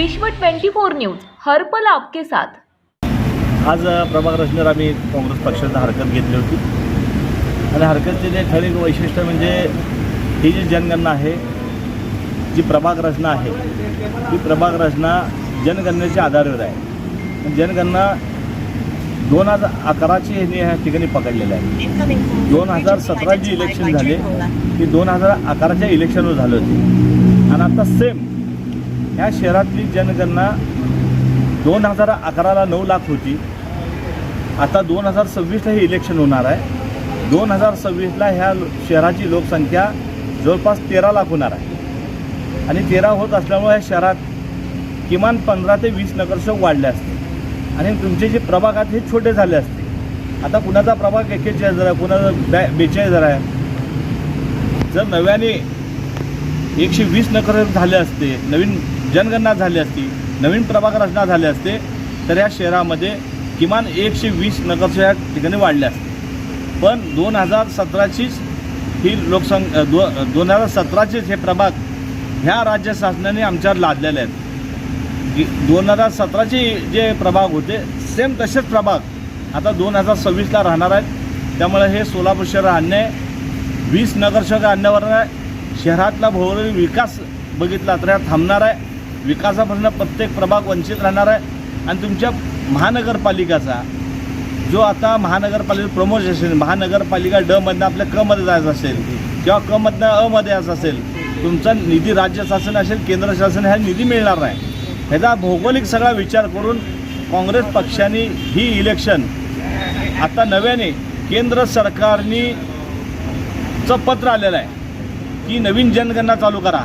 विश्व 24 न्यूज हर पल आपके साथ. आज प्रभाग रचनेवर आम्ही काँग्रेस पक्षाची हरकत घेतली होती. आणि हरकतचे जे ठळक वैशिष्ट्य म्हणजे ही जी जनगणना आहे जी प्रभाग रचना आहे ती प्रभाग रचना जनगणनेच्या आधारावर आहे. जनगणना दोन हजार अकराची ह्यांनी ह्या ठिकाणी पकडलेलं आहे. दोन हजार सतरा जी इलेक्शन झाले ती दोन हजार अकराच्या इलेक्शनवर झालं होती. आणि आता सेम ह्या शहरातली जनगणना दोन हजार अकराला नऊ लाख होती. आता दोन हजार सव्वीसला हे इलेक्शन होणार आहे. दोन हजार सव्वीसला ह्या शहराची लोकसंख्या जवळपास तेरा लाख होणार आहे. आणि तेरा होत असल्यामुळे ह्या शहरात किमान पंधरा ते वीस नगरसेवक वाढले असते आणि तुमचे जे प्रभाग आहेत हे छोटे झाले असते आता कुणाचा प्रभाग एकेचाळीस हजार आहे कुणाचा बॅ बेचाळीस हजार आहे. जर नव्याने एकशे वीस नगर झाले असते नवीन जनगणना झाली असती नवीन प्रभाग रचना झाली असते तर या शहरामध्ये किमान एकशे वीस नगरसेवक या ठिकाणी वाढले असते. पण दोन हजार सतराचीच ही लोकसंख्या दो दोन हजार सतराचेच हे प्रभाग ह्या राज्य शासनाने आमच्यावर लादलेले आहेत. की दोन हजार सतराचे जे प्रभाग होते सेम तसेच प्रभाग आता दोन हजार सव्वीसला राहणार आहेत. त्यामुळे हे सोलापूर शहर आणणे वीस नगरसेवक आणण्यावर शहरातला भौगोलिक विकास बघितला तर हा थांबणार आहे. विकासापासून प्रत्येक प्रभाग वंचित राहणार आहे. आणि तुमच्या महानगरपालिकाचा जो आता महानगरपालिका प्रमोशन असेल महानगरपालिका ड मधनं आपल्या क मध्ये जायचं असेल किंवा क मधनं अ मध्ये यायचं असेल तुमचा निधी राज्य शासन असेल केंद्र शासन ह्या निधी मिळणार नाही. ह्याचा भौगोलिक सगळा विचार करून काँग्रेस पक्षाने ही इलेक्शन आता नव्याने केंद्र सरकारनी चं पत्र आलेलं आहे की नवीन जनगणना चालू करा.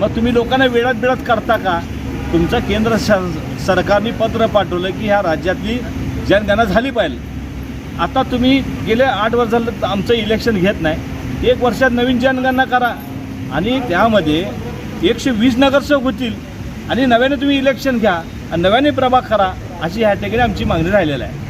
मग तुम्ही लोकांना वेळात वेळात करता का? तुमचं केंद्र सरकारने पत्र पाठवलं की ह्या राज्यातली जनगणना झाली पाहिजे. आता तुम्ही गेले आठ वर्ष झालं तर आमचं इलेक्शन घेत नाही. एक वर्षात नवीन जनगणना करा. आणि त्यामध्ये एकशे वीस नगरसेवक होतील. आणि नव्याने तुम्ही इलेक्शन घ्या. आणि नव्याने प्रभाग करा. अशी ह्या ठिकाणी आमची मागणी राहिलेली आहे.